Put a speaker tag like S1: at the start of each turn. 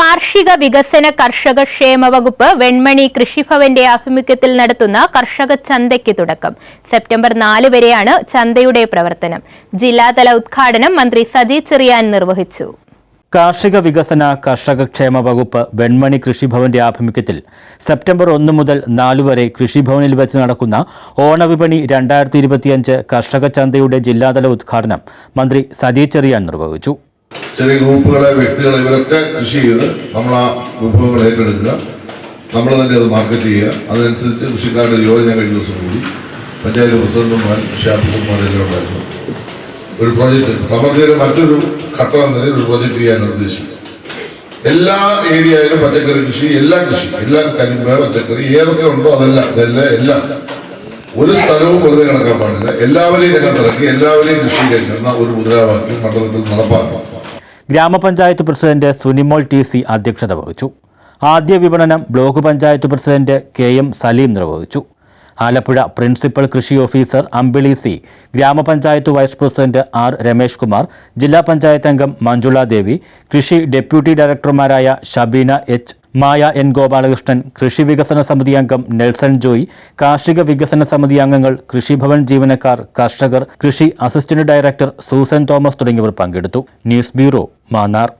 S1: കാർഷിക വികസന കർഷക ക്ഷേമ വകുപ്പ് വെൺമണി കൃഷിഭവന്റെ ആഭിമുഖ്യത്തിൽ നടത്തുന്ന കർഷക ചന്തയ്ക്ക് തുടക്കം. സെപ്റ്റംബർ നാല് വരെയാണ് ചന്തയുടെ പ്രവർത്തനം. ജില്ലാതല ഉദ്ഘാടനം മന്ത്രി സജി ചെറിയാൻ നിർവഹിച്ചു.
S2: കാർഷിക വികസന കർഷക ക്ഷേമ വകുപ്പ് വെൺമണി കൃഷിഭവന്റെ ആഭിമുഖ്യത്തിൽ സെപ്റ്റംബർ ഒന്ന് മുതൽ നാല് വരെ കൃഷിഭവനിൽ വെച്ച് നടക്കുന്ന ഓണവിപണി രണ്ടായിരത്തി ഇരുപത്തിയഞ്ച് കർഷക ചന്തയുടെ ജില്ലാതല ഉദ്ഘാടനം മന്ത്രി സജി ചെറിയാൻ നിർവഹിച്ചു.
S3: ചെറിയ ഗ്രൂപ്പുകളെ വ്യക്തികളെ ഇവരൊക്കെ കൃഷി ചെയ്ത് നമ്മൾ ആ വിഭവങ്ങൾ ഏറ്റെടുക്കുക. നമ്മൾ തന്നെ അത് മാർക്കറ്റ് ചെയ്യുക. അതനുസരിച്ച് കൃഷിക്കാരുടെ യോജന കഴിഞ്ഞ ദിവസം കൂടി പഞ്ചായത്ത് പ്രസിഡന്റുമാർ കൃഷി ഓഫീസർമാരെല്ലാം ഉണ്ടായിരുന്നു. ഒരു പ്രോജക്റ്റ് സമൃദ്ധിയുടെ മറ്റൊരു ഘട്ടം എന്ന നിലയിൽ ഒരു പ്രോജക്റ്റ് ചെയ്യാൻ ഉദ്ദേശിച്ചു എല്ലാ ഏരിയയിലും പച്ചക്കറി കൃഷി എല്ലാ കൃഷി എല്ലാ കരിമ്പ് പച്ചക്കറി ഏതൊക്കെ ഉണ്ടോ അതെല്ലാം ഇതെല്ലാം എല്ലാം. ഒരു സ്ഥലവും വെറുതെ കിടക്കാൻ പാടില്ല എല്ലാവരെയും രംഗത്തിറക്കി എല്ലാവരെയും കൃഷിയിലേക്ക് എന്ന ഒരു മുദ്രാവാക്യം മണ്ഡലത്തിൽ നടപ്പാക്കും.
S2: ഗ്രാമപഞ്ചായത്ത് പ്രസിഡന്റ് സുനിമോൾ ടി സി അധ്യക്ഷത വഹിച്ചു. ആദ്യ വിപണനം block panchayat president K M Saleem നിർവഹിച്ചു. ആലപ്പുഴ പ്രിൻസിപ്പൽ കൃഷി ഓഫീസർ അമ്പിളി സി ഗ്രാമപഞ്ചായത്ത് vice president R Ramesh Kumar ജില്ലാ പഞ്ചായത്ത് അംഗം മഞ്ജുള ദേവി കൃഷി ഡെപ്യൂട്ടി ഡയറക്ടർമാരായ ഷബീന എച്ച് മായ എൻ ഗോപാലകൃഷ്ണൻ കൃഷി വികസന സമിതി അംഗം നെൽസൺ ജോയ് കാർഷിക വികസന സമിതി അംഗങ്ങൾ കൃഷിഭവൻ ജീവനക്കാർ കർഷകർ കൃഷി അസിസ്റ്റന്റ് ഡയറക്ടർ സൂസൻ തോമസ് തുടങ്ങിയവർ പങ്കെടുത്തു. News bureau Mannar.